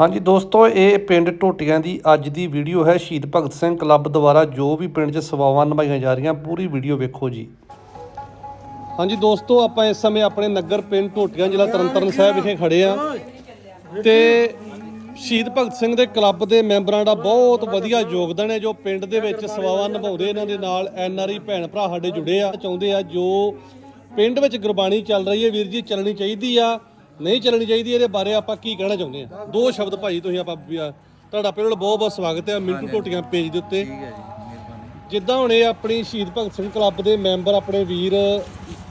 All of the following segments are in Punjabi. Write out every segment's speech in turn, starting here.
ਹਾਂਜੀ ਦੋਸਤੋ, ਇਹ ਪਿੰਡ ਟੋਟੀਆਂ ਦੀ ਅੱਜ ਦੀ ਵੀਡੀਓ ਹੈ। ਸ਼ਹੀਦ ਭਗਤ ਸਿੰਘ ਕਲੱਬ ਦੁਆਰਾ ਜੋ ਵੀ ਪਿੰਡ 'ਚ ਸੇਵਾਵਾਂ ਨਿਭਾਈਆਂ ਜਾ ਰਹੀਆਂ, ਪੂਰੀ ਵੀਡੀਓ ਵੇਖੋ ਜੀ। ਹਾਂਜੀ ਦੋਸਤੋ, ਆਪਾਂ ਇਸ ਸਮੇਂ ਆਪਣੇ ਨਗਰ ਪਿੰਡ ਟੋਟੀਆਂ ਜ਼ਿਲ੍ਹਾ ਤਰਨਤਾਰਨ ਸਾਹਿਬ ਵਿਖੇ ਖੜੇ ਆ ਤੇ ਸ਼ਹੀਦ ਭਗਤ ਸਿੰਘ ਦੇ ਕਲੱਬ ਦੇ ਮੈਂਬਰਾਂ ਦਾ ਬਹੁਤ ਵਧੀਆ ਯੋਗਦਾਨ ਹੈ, ਜੋ ਪਿੰਡ ਦੇ ਵਿੱਚ ਸੇਵਾਵਾਂ ਨਿਭਾਉਂਦੇ ਇਹਨਾਂ ਦੇ ਨਾਲ ਐਨ ਆਰ ਆਈ ਭੈਣ ਭਰਾ ਸਾਡੇ ਜੁੜੇ ਆ। ਚਾਹੁੰਦੇ ਆ ਜੋ ਪਿੰਡ ਵਿੱਚ ਗੁਰਬਾਣੀ ਚੱਲ ਰਹੀ ਹੈ, ਵੀਰ ਜੀ, ਚੱਲਣੀ ਚਾਹੀਦੀ ਆ। ਨਹੀਂ ਚੱਲਣੀ ਚਾਹੀਦੀ ਇਹਦੇ ਬਾਰੇ ਆਪਾਂ ਕੀ ਕਹਿਣਾ ਚਾਹੁੰਦੇ ਆ? ਦੋ ਸ਼ਬਦ ਭਾਈ ਤੁਸੀਂ ਆਪਾਂ ਵੀ ਆ- ਤੁਹਾਡਾ ਪਹਿਲਾਂ ਬਹੁਤ ਬਹੁਤ ਸਵਾਗਤ ਹੈ ਮਿੰਟੂ ਟੋਟੀਆਂ ਪੇਜ ਦੇ ਉੱਤੇ। ਜਿੱਦਾਂ ਹੁਣ ਇਹ ਆਪਣੀ ਸ਼ਹੀਦ ਭਗਤ ਸਿੰਘ ਕਲੱਬ ਦੇ ਮੈਂਬਰ ਆਪਣੇ ਵੀਰ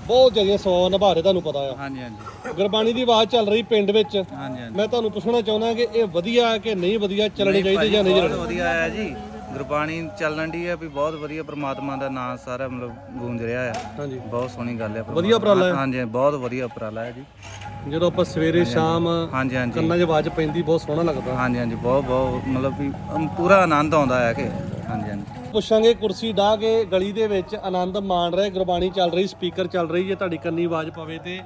ਬਹੁਤ ਜ਼ਿਆਦਾ ਸੇਵਾਵਾਂ ਨਿਭਾ ਰਹੇ ਤੁਹਾਨੂੰ ਪਤਾ ਆ। ਹਾਂਜੀ ਹਾਂਜੀ। ਗੁਰਬਾਣੀ ਦੀ ਆਵਾਜ਼ ਚੱਲ ਰਹੀ ਪਿੰਡ ਵਿੱਚ। ਹਾਂਜੀ ਹਾਂਜੀ। ਮੈਂ ਤੁਹਾਨੂੰ ਪੁੱਛਣਾ ਚਾਹੁੰਦਾ ਕਿ ਇਹ ਵਧੀਆ ਕਿ ਨਹੀਂ ਵਧੀਆ ਚੱਲਣੀ ਚਾਹੀਦੀ ਜਾਂ ਨਹੀਂ ਬਹੁਤ ਚੱਲਣੀ? ਵਧੀਆ ਆਇਆ ਜੀ। ਗੁਰਬਾਣੀ ਚੱਲਣ ਦੀ ਹੈ ਵੀ ਬਹੁਤ ਵਧੀਆ ਪ੍ਰਮਾਤਮਾ ਦਾ ਨਾਮ ਸਾਰਾ ਮਤਲਬ ਗੂੰਜ ਰਿਹਾ ਆ। ਹਾਂਜੀ। ਬਹੁਤ ਸੋਹਣੀ ਗੱਲ ਹੈ ਵਧੀਆ ਉਪਰਾਲਾ। ਹਾਂਜੀ ਬਹੁਤ ਵਧੀਆ ਉਪਰਾਲਾ ਹੈ ਜੀ। ਜਦੋਂ ਆਪਾਂ ਸਵੇਰੇ ਸ਼ਾਮ ਹਾਂਜੀ ਹਾਂਜੀ। ਕੰਨਾਂ 'ਚ ਆਵਾਜ਼ ਪੈਂਦੀ ਬਹੁਤ ਸੋਹਣਾ ਲੱਗਦਾ। ਹਾਂਜੀ ਹਾਂਜੀ ਬਹੁਤ ਬਹੁਤ ਮਤਲਬ ਵੀ ਅਮ, ਪੂਰਾ ਆਨੰਦ ਆਉਂਦਾ ਹੈ ਕਿ। ਹਾਂਜੀ ਹਾਂਜੀ। ਪੁੱਛਾਂਗੇ ਕੁਰਸੀ ਢਾ ਕੇ ਗਲੀ ਦੇ ਵਿੱਚ ਆਨੰਦ ਮਾਣ ਰਹੇ ਗੁਰਬਾਣੀ ਚੱਲ ਰਹੀ ਸਪੀਕਰ ਚੱਲ ਰਹੀ ਜੇ ਤੁਹਾਡੀ ਕੰਨੀ ਆਵਾਜ਼ ਪਵੇ ਤੇ।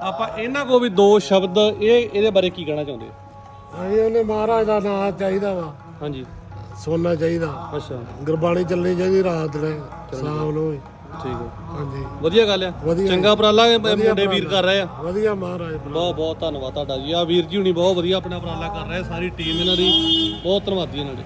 ਆਪਾਂ ਇਹਨਾਂ ਕੋ ਵੀ ਦੋ ਸ਼ਬਦ ਇਹ ਇਹਦੇ ਬਾਰੇ ਕੀ ਕਹਿਣਾ ਚਾਹੁੰਦੇ? ਹਾਂਜੀ ਉਹਨੇ ਮਹਾਰਾਜ ਦਾ ਨਾਮ ਚਾਹੀਦਾ ਵਾ। ਹਾਂਜੀ। ਸੁਣਨਾ ਚਾਹੀਦਾ। ਅੱਛਾ। ਗੁਰਬਾਣੀ ਚੱਲਣੀ ਚਾਹੀਦੀ ਰਾਤ ਨੇ ਸ਼ਾਮ ਨੂੰ ਵੀ। ਠੀਕ ਹੈ। ਹਾਂਜੀ। ਵਧੀਆ ਗੱਲ ਆ। ਵਧੀਆ। ਚੰਗਾ ਉਪਰਾਲਾ ਇਹ ਮੁੰਡੇ ਵੀਰ ਕਰ ਰਹੇ ਆ। ਵਧੀਆ ਮਹਾਰਾਜ ਬਣਾ ਬਹੁਤ ਬਹੁਤ ਧੰਨਵਾਦ ਤੁਹਾਡਾ ਜੀ। ਆ ਵੀਰ ਜੀ ਹੁਣੀ ਬਹੁਤ ਵਧੀਆ ਆਪਣਾ ਉਪਰਾਲਾ ਕਰ ਰਹੇ ਆ, ਸਾਰੀ ਟੀਮ ਇਹਨਾਂ ਦੀ ਬਹੁਤ ਧੰਨਵਾਦੀ ਇਹਨਾਂ ਦੇ।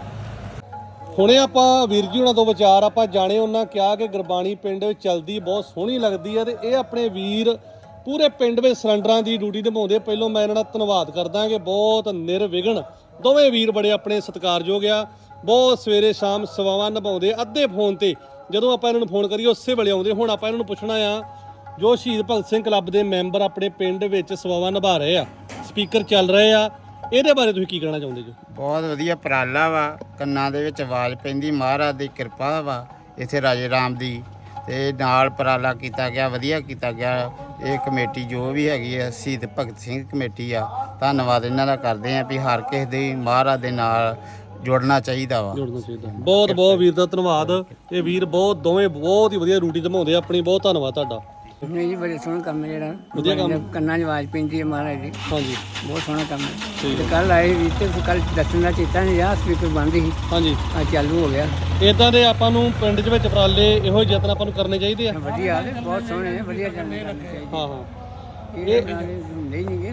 ਹੁਣੇ ਆਪਾਂ ਵੀਰ ਜੀ ਹੁਣਾਂ ਤੋਂ ਵਿਚਾਰ ਆਪਾਂ ਜਾਣੇ ਉਹਨਾਂ ਕਿਹਾ ਕਿ ਗੁਰਬਾਣੀ ਪਿੰਡ ਵਿੱਚ ਚੱਲਦੀ ਬਹੁਤ ਸੋਹਣੀ ਲੱਗਦੀ ਹੈ ਤੇ ਇਹ ਆਪਣੇ ਵੀਰ ਪੂਰੇ ਪਿੰਡ ਵਿੱਚ ਸਿਲੰਡਰਾਂ ਦੀ ਡਿਊਟੀ ਨਿਭਾਉਂਦੇ ਪਹਿਲੋਂ ਮੈਂ ਇਹਨਾਂ ਦਾ ਧੰਨਵਾਦ ਕਰਦਾ ਕਿ ਬਹੁਤ ਨਿਰਵਿਘਨ ਦੋਵੇਂ ਵੀਰ ਬੜੇ ਆਪਣੇ ਸਤਿਕਾਰਯੋਗ ਆ। ਬਹੁਤ ਸਵੇਰੇ ਸ਼ਾਮ ਸੇਵਾਵਾਂ ਨਿਭਾਉਂਦੇ ਅੱਧੇ ਫੋਨ ਤੇ। ਜਦੋਂ ਆਪਾਂ ਇਹਨਾਂ ਨੂੰ ਫੋਨ ਕਰੀਏ, ਉਸੇ ਵੇਲੇ ਆਉਂਦੇ ਹੁਣ ਆਪਾਂ ਇਹਨਾਂ ਨੂੰ ਪੁੱਛਣਾ ਆ, ਜੋ ਸ਼ਹੀਦ ਭਗਤ ਸਿੰਘ ਕਲੱਬ ਦੇ ਮੈਂਬਰ ਆਪਣੇ ਪਿੰਡ ਵਿੱਚ ਸੇਵਾਵਾਂ ਨਿਭਾ ਰਹੇ ਆ, ਸਪੀਕਰ ਚੱਲ ਰਹੇ ਆ, ਇਹਦੇ ਬਾਰੇ ਤੁਸੀਂ ਕੀ ਕਹਿਣਾ ਚਾਹੁੰਦੇ ਜੀ? ਬਹੁਤ ਵਧੀਆ ਉਪਰਾਲਾ ਵਾ, ਕੰਨਾਂ ਦੇ ਵਿੱਚ ਆਵਾਜ਼ ਪੈਂਦੀ, ਮਹਾਰਾਜ ਦੀ ਕਿਰਪਾ ਵਾ, ਇੱਥੇ ਰਾਜੇ ਰਾਮ ਦੀ। ਤੇ ਨਾਲ ਉਪਰਾਲਾ ਕੀਤਾ ਗਿਆ, ਵਧੀਆ ਕੀਤਾ ਗਿਆ। ਇਹ ਕਮੇਟੀ ਜੋ ਵੀ ਹੈਗੀ ਆ, ਸ਼ਹੀਦ ਭਗਤ ਸਿੰਘ ਕਮੇਟੀ ਆ, ਧੰਨਵਾਦ ਇਹਨਾਂ ਦਾ ਕਰਦੇ ਆ ਵੀ ਹਰ ਕਿਸੇ ਦੇ ਮਹਾਰਾਜ ਦੇ ਨਾਲ ਜੁੜਨਾ ਚਾਹੀਦਾ ਵਾ। ਜੁੜਨਾ ਚਾਹੀਦਾ। ਬਹੁਤ ਬਹੁਤ ਵੀਰ ਦਾ ਧੰਨਵਾਦ। ਇਹ ਵੀਰ ਬਹੁਤ ਦੋਵੇਂ ਬਹੁਤ ਹੀ ਵਧੀਆ ਡਿਊਟੀ ਨਿਭਾਉਂਦੇ ਆ। ਆਪਣੀ ਬਹੁਤ ਧੰਨਵਾਦ ਤੁਹਾਡਾ। ਨਹੀਂ ਜੀ ਬੜੇ ਸੋਹਣਾ ਕੰਮ ਹੈ ਜਿਹੜਾ। ਵਧੀਆ ਕੰਮ। ਕੰਨਾਂ 'ਚ ਆਵਾਜ਼ ਪੈਂਦੀ ਹੈ ਮਹਾਰਾਜ ਦੀ। ਹਾਂਜੀ। ਬਹੁਤ ਸੋਹਣਾ ਕੰਮ ਹੈ। ਤੇ ਕੱਲ ਆਏ ਵੀ ਤੇ ਕੱਲ ਦੱਸਣ ਦਾ ਚੇਤਾ ਨਹੀਂ ਰਿਹਾ ਸਪੀਕਰ ਬੰਦ ਸੀ। ਹਾਂਜੀ। ਆ ਚਾਲੂ ਹੋ ਗਿਆ। ਇਦਾਂ ਦੇ ਆਪਾਂ ਨੂੰ ਪਿੰਡ ਦੇ ਵਿੱਚ ਉਪਰਾਲੇ ਇਹੋ ਜਿਹੇ ਯਤਨ ਆਪਾਂ ਨੂੰ ਕਰਨੇ ਚਾਹੀਦੇ ਆ। ਵਧੀਆ ਬਹੁਤ ਸੋਹਣੇ ਨੇ ਵਧੀਆ ਚਾਹੀਦੇ ਹਾਂ ਹਾਂ। ਇਹ ਨਹੀਂ ਨਹੀਂਗੇ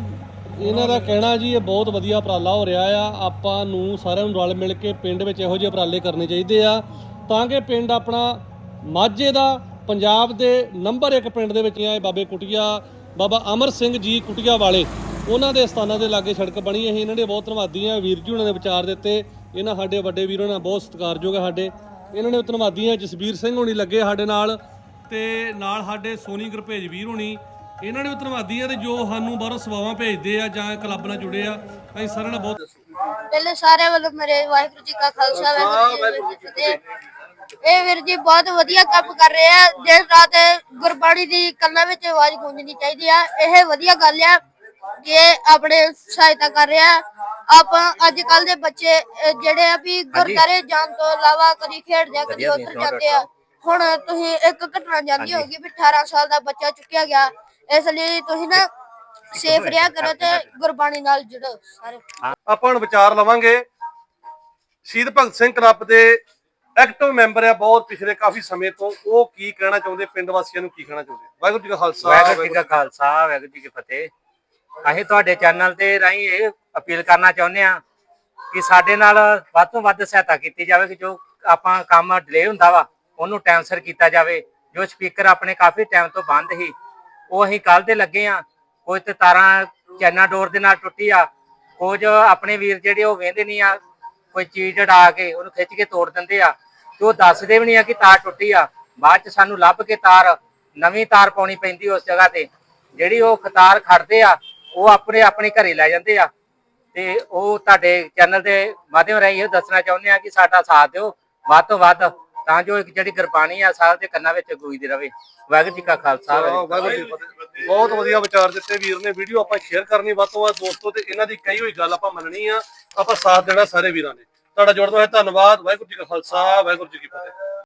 ਇਹਨਾਂ ਦਾ ਕਹਿਣਾ ਜੀ, ਇਹ ਬਹੁਤ ਵਧੀਆ ਉਪਰਾਲਾ ਹੋ ਰਿਹਾ ਆ। ਆਪਾਂ ਨੂੰ ਸਾਰਿਆਂ ਨੂੰ ਰਲ ਮਿਲ ਕੇ ਪਿੰਡ ਵਿੱਚ ਇਹੋ ਜਿਹੇ ਉਪਰਾਲੇ ਕਰਨੇ ਚਾਹੀਦੇ ਆ। ਤਾਂ ਕਿ ਪਿੰਡ ਆਪਣਾ ਮਾਝੇ ਦਾ, ਪੰਜਾਬ ਦੇ ਨੰਬਰ 1 ਪਿੰਡ ਦੇ ਵਿੱਚ ਆਏ ਬਾਬੇ ਕੁਟੀਆ, ਬਾਬਾ ਅਮਰ ਸਿੰਘ ਜੀ ਕੁਟੀਆ ਵਾਲੇ। ਉਹਨਾਂ ਦੇ ਸਥਾਨਾਂ ਦੇ ਲਾਗੇ ਸੜਕ ਬਣੀ ਹੈ। ਇਹਨਾਂ ਦੇ ਬਹੁਤ ਧੰਨਵਾਦੀ ਆ ਵੀਰ ਜੀ ਉਹਨਾਂ ਦੇ ਵਿਚਾਰ ਦਿੱਤੇ। ਇਹਨਾਂ ਸਾਡੇ ਵੱਡੇ ਵੀਰਾਂ ਨਾਲ ਬਹੁਤ ਸਤਿਕਾਰਯੋਗ ਹੈ ਸਾਡੇ। ਇਹਨਾਂ ਨੇ ਧੰਨਵਾਦੀ ਆ ਜਸਬੀਰ ਸਿੰਘ ਹੋਣੀ ਲੱਗੇ ਸਾਡੇ ਨਾਲ ਤੇ ਨਾਲ ਸਾਡੇ ਸੋਨੀ ਗੁਰਭੇਜ ਵੀਰ ਹੋਣੀ। ਇਹਨਾਂ ਨੇ ਵੀ ਧੰਨਵਾਦੀ ਆ ਤੇ ਜੋ ਸਾਨੂੰ ਬਾਹਰੋਂ ਸੇਵਾਵਾਂ ਭੇਜਦੇ ਆ ਜਾਂ ਕਲੱਬ ਨਾਲ ਜੁੜੇ ਆ ਅਸੀਂ ਸਾਰਿਆਂ ਨਾਲ ਬਹੁਤ ਪਹਿਲੇ ਸਾਰੇ ਵੱਲੋਂ ਮੇਰੇ ਵਾਹਿਗੁਰੂ ਜੀ ਕਾ ਖਾਲਸਾ ਵਾਹਿਗੁਰੂ ਜੀ ਕੀ ਫਤਿਹ। ਇਹ ਵੀਰ ਜੀ ਬਹੁਤ ਵਧੀਆ ਕੰਮ ਕਰ ਰਹੇ ਆ। ਦਿਨ ਰਾਤ ਗੁਰਬਾਣੀ ਦੀ ਕੰਨਾਂ ਵਿੱਚ ਆਵਾਜ਼ ਗੂੰਜਣੀ ਚਾਹੀਦੀ ਆ। ਇਹ ਵਧੀਆ ਗੱਲ ਆ ਕਿ ਆਪਣੇ ਸਹਾਇਤਾ ਕਰ ਰਿਹਾ ਆਪਾਂ ਅੱਜ ਕੱਲ ਦੇ ਬੱਚੇ ਜਿਹੜੇ ਆ ਵੀ ਗੁਰਦਾਰੇ ਜਾਣ ਤੋਂ ਇਲਾਵਾ ਕਦੀ ਖੇਡਦੇ ਆ ਕਦੀ ਉੱਧਰ ਜਾਂਦੇ ਆ। ਹੁਣ ਤੁਸੀਂ ਇੱਕ ਘਟਨਾ ਜਾਂਦੀ ਹੋਗੀ ਵੀ 18 ਸਾਲ ਦਾ ਬੱਚਾ ਚੁੱਕਿਆ ਗਿਆ। ਇਸ ਲਈ ਤੁਸੀਂ ਨਾ ਸੇਫ ਰਿਹਾ ਕਰੋ ਤੇ ਗੁਰਬਾਣੀ ਨਾਲ ਜੁੜੋ ਸਾਰੇ। ਆਪਾਂ ਹੁਣ ਵਿਚਾਰ ਲਵਾਂਗੇ। ਸ਼ਹੀਦ ਭਗਤ ਸਿੰਘ ਕਲੱਬ ਦੇ ਐਕਟਿਵ ਮੈਂਬਰ ਆ ਬਹੁਤ ਪਿਛਲੇ ਕਾਫੀ ਸਮੇਂ ਤੋਂ। ਉਹ ਕੀ ਕਹਿਣਾ ਚਾਹੁੰਦੇ? ਪਿੰਡ ਵਾਸੀਆਂ ਨੂੰ ਕੀ ਕਹਿਣਾ ਚਾਹੁੰਦੇ? ਵਾਹਿਗੁਰੂ ਜੀ ਕਾ ਖਾਲਸਾ ਵਾਹਿਗੁਰੂ ਜੀ ਕਾ ਖਾਲਸਾ ਵਾਹਿਗੁਰੂ ਜੀ ਕੀ ਫਤਿਹ। ਅਸੀਂ ਤੁਹਾਡੇ ਚੈਨਲ ਤੇ ਰਾਹੀਂ ਇਹ ਅਪੀਲ ਕਰਨਾ ਚਾਹੁੰਦੇ ਆ ਕਿ ਸਾਡੇ ਨਾਲ ਵੱਧ ਤੋਂ ਵੱਧ ਸਹਾਇਤਾ ਕੀਤੀ ਜਾਵੇ ਕਿ ਜੋ ਆਪਾਂ ਕੰਮ ਡਿਲੇ ਹੁੰਦਾ ਵਾ ਉਹਨੂੰ ਟਾਈਮ ਸਿਰ ਕੀਤਾ ਜਾਵੇ। ਜੋ ਸਪੀਕਰ ਆਪਣੇ ਕਾਫੀ ਟਾਈਮ ਤੋਂ ਬੰਦ ਸੀ ਉਹ ਅਸੀਂ ਕੱਲ ਦੇ ਲੱਗੇ ਆ ਕੁਝ ਤੇ ਤਾਰਾਂ ਚੈਨਾ ਡੋਰ ਦੇ ਨਾਲ ਟੁੱਟੀ ਆ। ਕੁਝ ਆਪਣੇ ਵੀਰ ਜਿਹੜੇ ਉਹ ਵੇਂਦੇ ਨਹੀਂ ਆ, ਕੋਈ ਚੀਜ਼ ਢਾ ਕੇ ਉਹਨੂੰ ਖਿੱਚ ਕੇ ਤੋੜ ਦਿੰਦੇ ਆ। ਤੇ ਉਹ ਦੱਸਦੇ ਵੀ ਨਹੀਂ ਆ ਕਿ ਤਾਰ ਟੁੱਟੀ ਆ। ਬਾਅਦ ਚ ਸਾਨੂੰ ਲੱਭ ਕੇ ਤਾਰ, ਨਵੀਂ ਤਾਰ ਪਾਉਣੀ ਪੈਂਦੀ ਉਸ ਜਗ੍ਹਾ ਤੇ। ਜਿਹੜੀ ਉਹ ਖਤਾਰ ਖੜਦੇ ਆ, ਉਹ ਆਪਣੇ ਆਪਣੇ ਘਰੇ ਲੈ ਜਾਂਦੇ ਆ। ਤੇ ਉਹ ਤੁਹਾਡੇ ਚੈਨਲ ਦੇ ਮਾਧਿਅਮ ਰਾਹੀਂ ਇਹ ਦੱਸਣਾ ਚਾਹੁੰਦੇ ਆ ਕਿ ਸਾਡਾ ਸਾਥ ਦਿਓ। ਵੱਧ ਤੋਂ ਵੱਧ ਤਾਂ ਜੋ ਇੱਕ ਜਿਹੜੀ ਗੁਰਬਾਣੀ ਆ ਸਾਲ ਦੇ ਕੰਨਾਂ ਵਿੱਚ ਗੂੰਜਦੀ ਰਵੇ ਵਾਹਿਗੁਰੂ ਜੀ ਕਾ ਖਾਲਸਾ ਵਾਹਿਗੁਰੂ ਜੀ ਕੀ ਫਤਿਹ। ਬਹੁਤ ਵਧੀਆ ਵਿਚਾਰ ਦਿੱਤੇ ਵੀਰ ਨੇ। ਵੀਡੀਓ ਆਪਾਂ ਸ਼ੇਅਰ ਕਰਨੀ ਵੱਧ ਤੋਂ ਵੱਧ ਦੋਸਤੋ ਤੇ ਇਹਨਾਂ ਦੀ ਕਹੀ ਹੋਈ ਗੱਲ ਆਪਾਂ ਮੰਨਣੀ ਆ। ਆਪਾਂ ਸਾਥ ਦੇਣਾ ਸਾਰੇ ਵੀਰਾਂ ਨੇ। ਤੁਹਾਡਾ ਜੁੜਦਾ ਹੋਇਆ ਧੰਨਵਾਦ। ਵਾਹਿਗੁਰੂ ਜੀ ਕਾ ਖਾਲਸਾ ਵਾਹਿਗੁਰੂ ਜੀ ਕੀ ਫਤਿਹ।